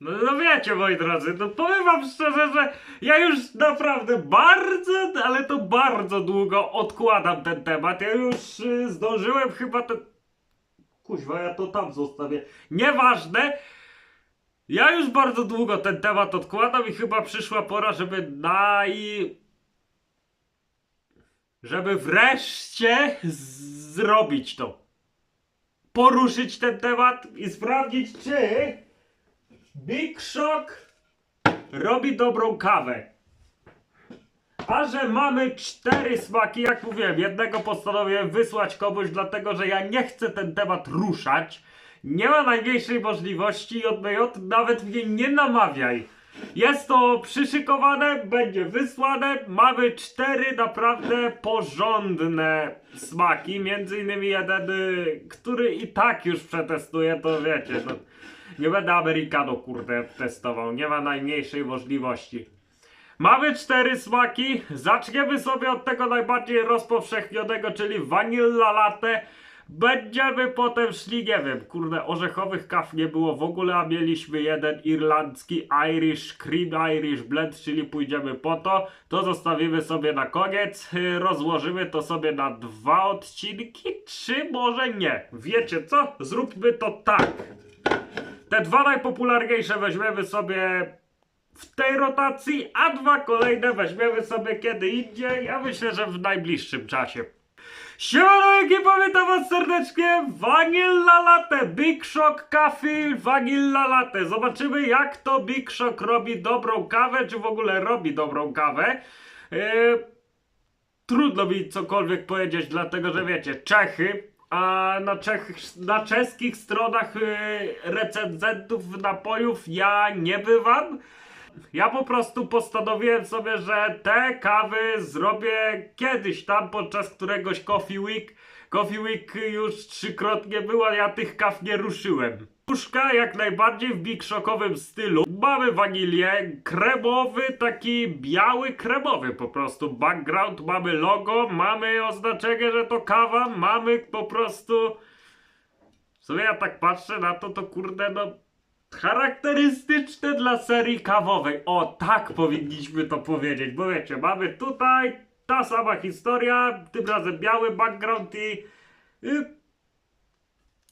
No, no wiecie, moi drodzy, no powiem wam szczerze, że ja już naprawdę bardzo, ale to bardzo długo odkładam ten temat. Ja już y, zdążyłem chyba ten... Kuźwa, ja to tam zostawię. Nieważne. Ja już bardzo długo ten temat odkładam i chyba przyszła pora, żeby naj... Żeby wreszcie zrobić to. Poruszyć ten temat i sprawdzić, czy Big Shock robi dobrą kawę. A że mamy cztery smaki, jak mówiłem, jednego postanowiłem wysłać komuś, dlatego że ja nie chcę ten temat ruszać. Nie ma najmniejszej możliwości, JBJ, nawet mnie nie namawiaj. Jest to przyszykowane, będzie wysłane. Mamy cztery naprawdę porządne smaki. Między innymi jeden, y, który i tak już przetestuję, to wiecie. No, nie będę Americano, kurde, testował. Nie ma najmniejszej możliwości. Mamy cztery smaki. Zaczniemy sobie od tego najbardziej rozpowszechnionego, czyli vanilla latte. Będziemy potem szli, nie wiem, kurde, orzechowych kaw nie było w ogóle, a mieliśmy jeden irlandzki Irish Cream Irish Blend, czyli pójdziemy po to. To zostawimy sobie na koniec. Rozłożymy to sobie na dwa odcinki, czy może nie? Wiecie co? Zróbmy to tak. Te dwa najpopularniejsze weźmiemy sobie w tej rotacji, a dwa kolejne weźmiemy sobie kiedy indziej. Ja myślę, że w najbliższym czasie. Siemano ekipa, witam was serdecznie. Vanilla Latte, Big Shock Coffee, Vanilla Latte. Zobaczymy jak to Big Shock robi dobrą kawę, czy w ogóle robi dobrą kawę. Yy, trudno mi cokolwiek powiedzieć, dlatego że wiecie, Czechy, a na, Czech, na czeskich stronach yy, recenzentów napojów ja nie bywam. Ja po prostu postanowiłem sobie, że te kawy zrobię kiedyś tam podczas któregoś Coffee Week. Coffee Week już trzykrotnie była, ja tych kaw nie ruszyłem. Puszka jak najbardziej w Big Shockowym stylu. Mamy wanilię, kremowy, taki biały kremowy po prostu. Background, mamy logo, mamy oznaczenie, że to kawa, mamy po prostu... W sumie ja tak patrzę na to, to kurde no... Charakterystyczne dla serii kawowej. O, tak powinniśmy to powiedzieć, bo wiecie, mamy tutaj ta sama historia, tym razem biały background i... i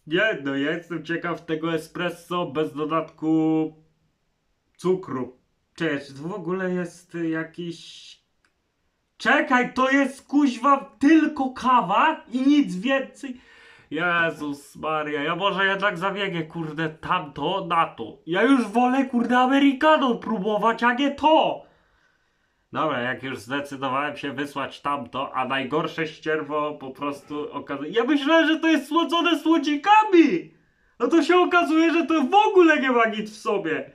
nie, no ja jestem ciekaw tego espresso bez dodatku cukru. Cześć, to w ogóle jest jakiś... Czekaj, to jest kuźwa tylko kawa i nic więcej. Jezus Maria, ja może jednak zabiegę, kurde, tamto na to. Ja już wolę, kurde, Americano próbować, a nie to. Dobra, jak już zdecydowałem się wysłać tamto, a najgorsze ścierwo po prostu okazuje... Ja myślałem, że to jest słodzone słodzikami! A to się okazuje, że to w ogóle nie ma nic w sobie.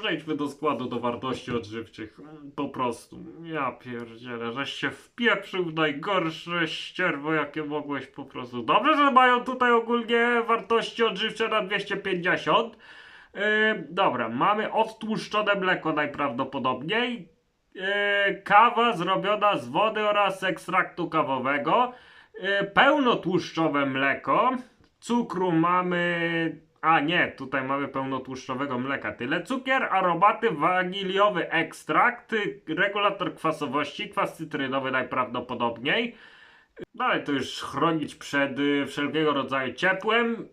Przejdźmy do składu do wartości odżywczych. Po prostu. Ja pierdzielę, żeś się wpieprzył w najgorsze ścierwo, jakie mogłeś po prostu. Dobrze, że mają tutaj ogólnie wartości odżywcze na 250. Yy, dobra, mamy odtłuszczone mleko najprawdopodobniej. Yy, kawa zrobiona z wody oraz ekstraktu kawowego. Yy, pełnotłuszczowe mleko. Cukru mamy. A nie, tutaj mamy pełnotłuszczowego mleka. Tyle. Cukier, aromaty, waniliowy ekstrakt, regulator kwasowości, kwas cytrynowy najprawdopodobniej. No ale to już chronić przed y, wszelkiego rodzaju ciepłem.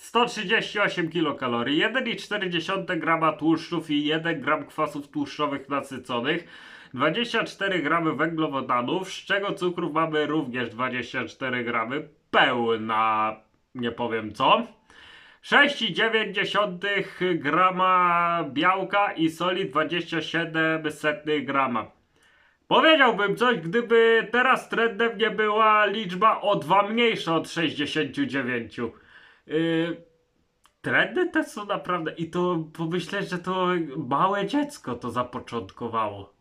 138 kilokalorii, 1,4 grama tłuszczów i 1 gram kwasów tłuszczowych nasyconych, 24 gramy węglowodanów, z czego cukrów mamy również 24 gramy, pełna, nie powiem co. 6,9 grama białka i soli 27 grama. Powiedziałbym coś, gdyby teraz trendem nie była liczba o 2 mniejsza od 69. Yy, trendy te są naprawdę. I to pomyślę, że to małe dziecko to zapoczątkowało.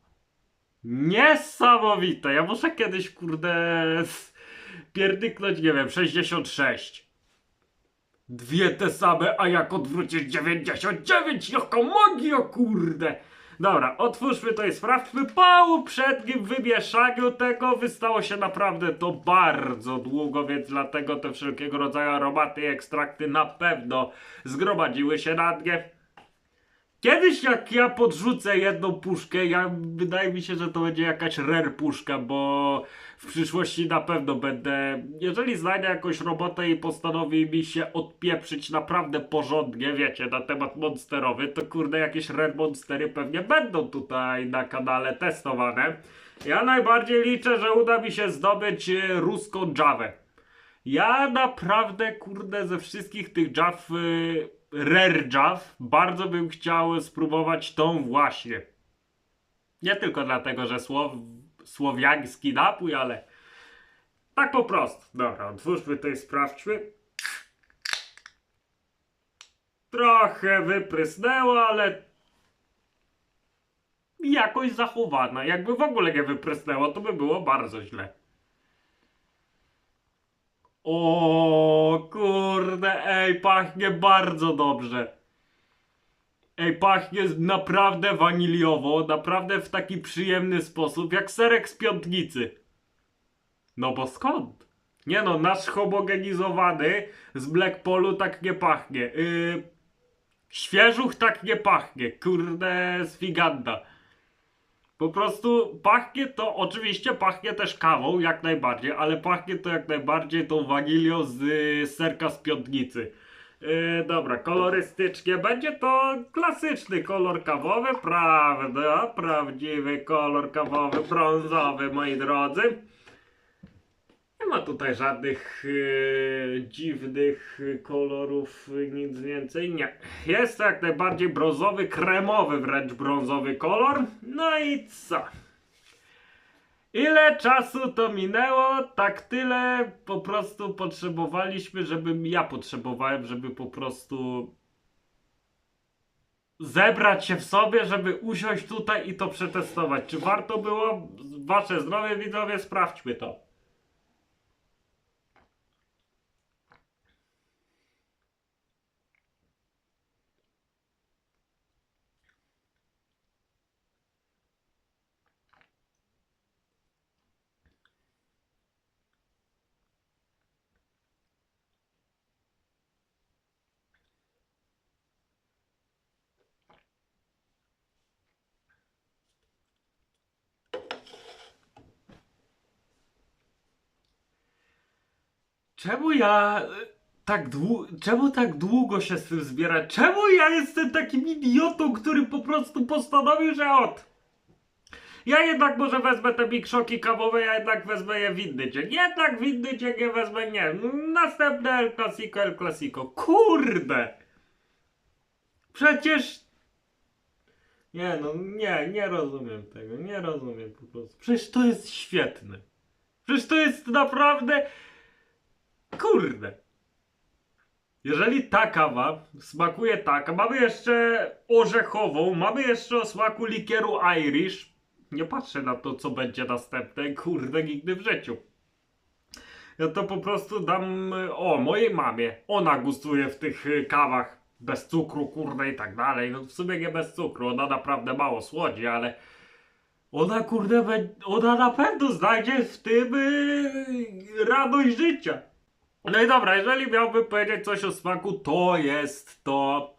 Niesamowite. Ja muszę kiedyś, kurde, pierdyknąć, nie wiem, 66. Dwie te same, a jak odwrócisz 99, jaka magia, kurde! Dobra, otwórzmy to i sprawdźmy. Po uprzednim wymieszaniu tego wystało się naprawdę to bardzo długo, więc dlatego te wszelkiego rodzaju aromaty i ekstrakty na pewno zgromadziły się na dnie. Kiedyś jak ja podrzucę jedną puszkę, ja, wydaje mi się, że to będzie jakaś rare puszka, bo w przyszłości na pewno będę, jeżeli znajdę jakąś robotę i postanowi mi się odpieprzyć naprawdę porządnie, wiecie, na temat monsterowy, to kurde jakieś rare monstery pewnie będą tutaj na kanale testowane. Ja najbardziej liczę, że uda mi się zdobyć e, ruską Javę. Ja naprawdę, kurde, ze wszystkich tych Jaw, y, Rare Jaw, bardzo bym chciał spróbować tą właśnie. Nie tylko dlatego, że słow, słowiański napój, ale tak po prostu. Dobra, otwórzmy to i sprawdźmy. Trochę wyprysnęło, ale jakoś zachowana. Jakby w ogóle nie wyprysnęło, to by było bardzo źle. O kurde, ej, pachnie bardzo dobrze. Ej, pachnie naprawdę waniliowo, naprawdę w taki przyjemny sposób, jak serek z piątnicy. No bo skąd? Nie no, nasz homogenizowany z Blackpolu tak nie pachnie. Yy, świeżuch tak nie pachnie. Kurde, z figanda. Po prostu pachnie to, oczywiście pachnie też kawą, jak najbardziej, ale pachnie to jak najbardziej tą wanilią z y, serka z piątnicy. Yy, dobra, kolorystycznie będzie to klasyczny kolor kawowy, prawda? Prawdziwy kolor kawowy, brązowy, moi drodzy. Nie ma tutaj żadnych yy, dziwnych kolorów, nic więcej. Nie. Jest to jak najbardziej brązowy, kremowy wręcz brązowy kolor. No i co? Ile czasu to minęło? Tak tyle po prostu potrzebowaliśmy, żebym ja potrzebowałem, żeby po prostu zebrać się w sobie, żeby usiąść tutaj i to przetestować. Czy warto było? Wasze zdrowie widzowie, sprawdźmy to. Czemu ja e, tak długo, czemu tak długo się z tym zbiera? Czemu ja jestem takim idiotą, który po prostu postanowił, że od. Ja jednak może wezmę te Big Shocki kawowe, ja jednak wezmę je w inny dzień. Jednak w inny dzień nie wezmę, nie. Następne El Clasico, El Clasico. Kurde! Przecież... Nie no, nie, nie rozumiem tego, nie rozumiem po prostu. Przecież to jest świetne. Przecież to jest naprawdę... Kurde. Jeżeli ta kawa smakuje tak, mamy jeszcze orzechową, mamy jeszcze o smaku likieru Irish. Nie patrzę na to, co będzie następne, kurde, nigdy w życiu. Ja to po prostu dam, o, mojej mamie. Ona gustuje w tych y, kawach bez cukru, kurde, i tak dalej. No w sumie nie bez cukru, ona naprawdę mało słodzi, ale ona, kurde, ona na pewno znajdzie w tym y, radość życia. No i dobra, jeżeli miałbym powiedzieć coś o smaku, to jest to,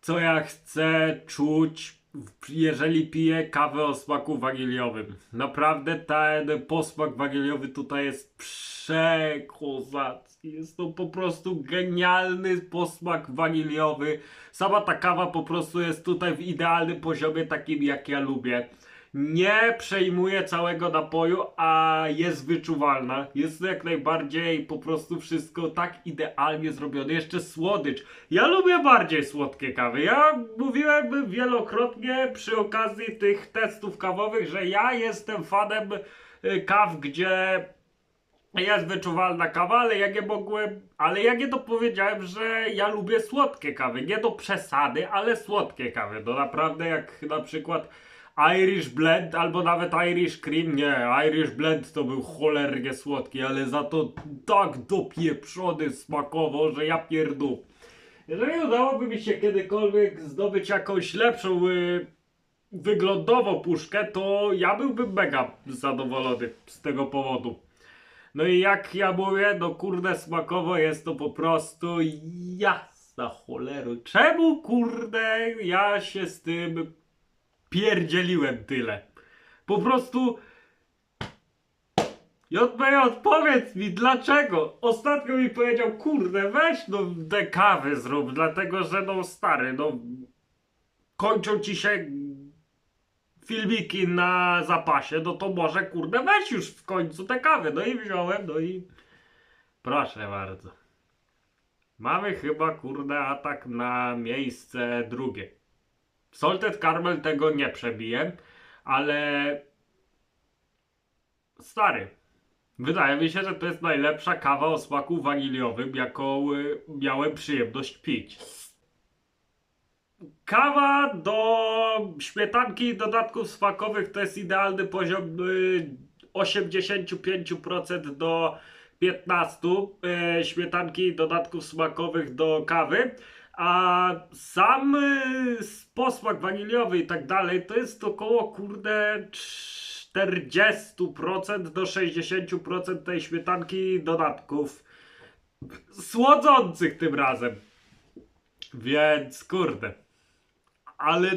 co ja chcę czuć, jeżeli piję kawę o smaku waniliowym. Naprawdę ten posmak waniliowy tutaj jest przekozacki. Jest to po prostu genialny posmak waniliowy. Sama ta kawa po prostu jest tutaj w idealnym poziomie, takim jak ja lubię nie przejmuje całego napoju, a jest wyczuwalna. Jest jak najbardziej po prostu wszystko tak idealnie zrobione. Jeszcze słodycz. Ja lubię bardziej słodkie kawy. Ja mówiłem wielokrotnie przy okazji tych testów kawowych, że ja jestem fanem y, kaw, gdzie jest wyczuwalna kawa, ale ja nie mogłem, ale ja nie dopowiedziałem, że ja lubię słodkie kawy. Nie do przesady, ale słodkie kawy. To naprawdę jak na przykład Irish Blend albo nawet Irish Cream. Nie, Irish Blend to był cholernie słodki, ale za to tak dopieprzony smakowo, że ja pierdół. Jeżeli udałoby mi się kiedykolwiek zdobyć jakąś lepszą y, wyglądową puszkę, to ja byłbym mega zadowolony z tego powodu. No i jak ja mówię, no kurde smakowo jest to po prostu jas. za choleru. Czemu kurde ja się z tym pierdzieliłem tyle? Po prostu JB, odpowiedz mi dlaczego? Ostatnio mi powiedział, kurde, weź no kawy zrób, dlatego że no stary, no kończą ci się filmiki na zapasie, no to może kurde weź już w końcu te kawy. No i wziąłem, no i proszę bardzo. Mamy chyba kurde atak na miejsce drugie. Salted Caramel tego nie przebiję, ale stary. Wydaje mi się, że to jest najlepsza kawa o smaku waniliowym, jaką y, miałem przyjemność pić. Kawa do śmietanki i dodatków smakowych to jest idealny poziom y, 85% do 15% y, śmietanki i dodatków smakowych do kawy. A sam y, posmak waniliowy i tak dalej to jest około kurde 40% do 60% tej śmietanki dodatków słodzących tym razem. Więc kurde. Ale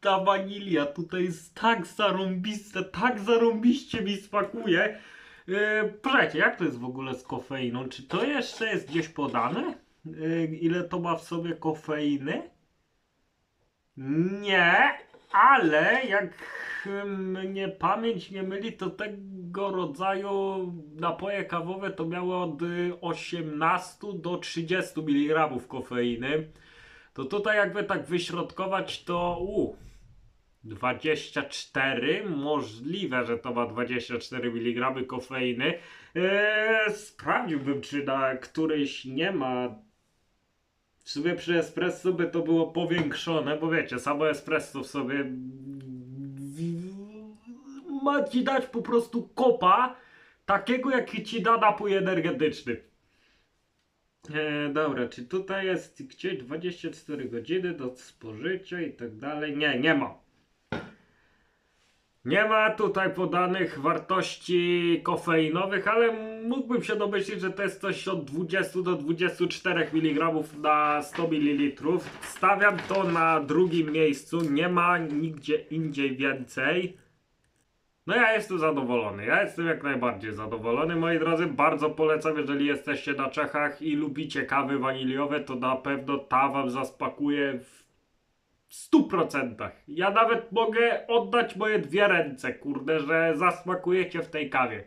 ta wanilia tutaj jest tak zarąbista, tak zarąbiście mi smakuje. Yy, jak to jest w ogóle z kofeiną? Czy to jeszcze jest gdzieś podane? Yy, ile to ma w sobie kofeiny? Nie, ale jak mnie pamięć nie myli, to tego rodzaju napoje kawowe to miały od y, 18 do 30 mg kofeiny. To tutaj jakby tak wyśrodkować to u 24, możliwe, że to ma 24 mg kofeiny. Eee, sprawdziłbym, czy na któryś nie ma. W sumie przy espresso by to było powiększone, bo wiecie, samo espresso w sobie ma ci dać po prostu kopa takiego, jaki ci da napój energetyczny. E, dobra, czy tutaj jest gdzie 24 godziny do spożycia i tak dalej? Nie, nie ma. Nie ma tutaj podanych wartości kofeinowych, ale mógłbym się domyślić, że to jest coś od 20 do 24 mg na 100 ml. Stawiam to na drugim miejscu, nie ma nigdzie indziej więcej. No ja jestem zadowolony, ja jestem jak najbardziej zadowolony, moi drodzy, bardzo polecam, jeżeli jesteście na Czechach i lubicie kawy waniliowe, to na pewno ta wam zaspakuje w 100%. Ja nawet mogę oddać moje dwie ręce, kurde, że zasmakujecie w tej kawie.